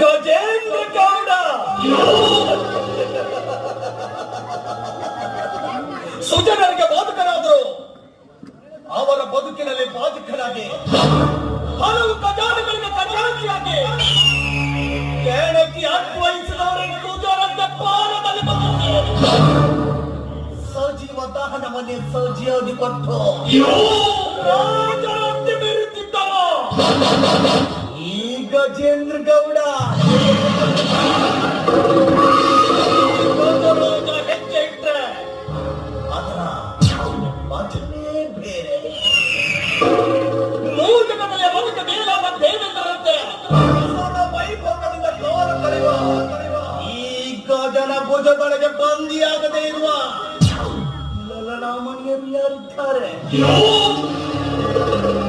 ಗಜೇಂದ್ರ ಗೌಡ ಸುಜನರಿಗೆ ಬಾಧಕರಾದರು. ಅವರ ಬದುಕಿನಲ್ಲಿ ಬಾಧಕರಾಗಿ, ಹಲವು ಖಜಾನೆಗಳಿಗೆ ಖಜಾಂಚಿಯಾಗಿ ಕೇಳಕ್ಕೆ ಅನ್ವಯಿಸಿದವರನ್ನು ಸುಜನಂತೆ ಪಾಲದಲ್ಲಿ ಸಜೀವ ದಹನವನ್ನೇ ಸಜೀವಾಗಿ ಕೊಟ್ಟು ಈ ಗಜೇಂದ್ರ ಗೌಡ. ಅದರ ಮಜವೇ ಬೇರೆ. ಮೂಜಕದಲ್ಲಿ ಬದುಕ ಮೇಲಾದ ದೇವೇಂದ್ರರಂತೆ ಈ ಗಜನ ಭುಜದೊಳಗೆ ಬಂದಿಯಾಗದೇ ಇರುವ ಲಲನಾಮಣಿಯರು ಯಾರಿದ್ದಾರೆ?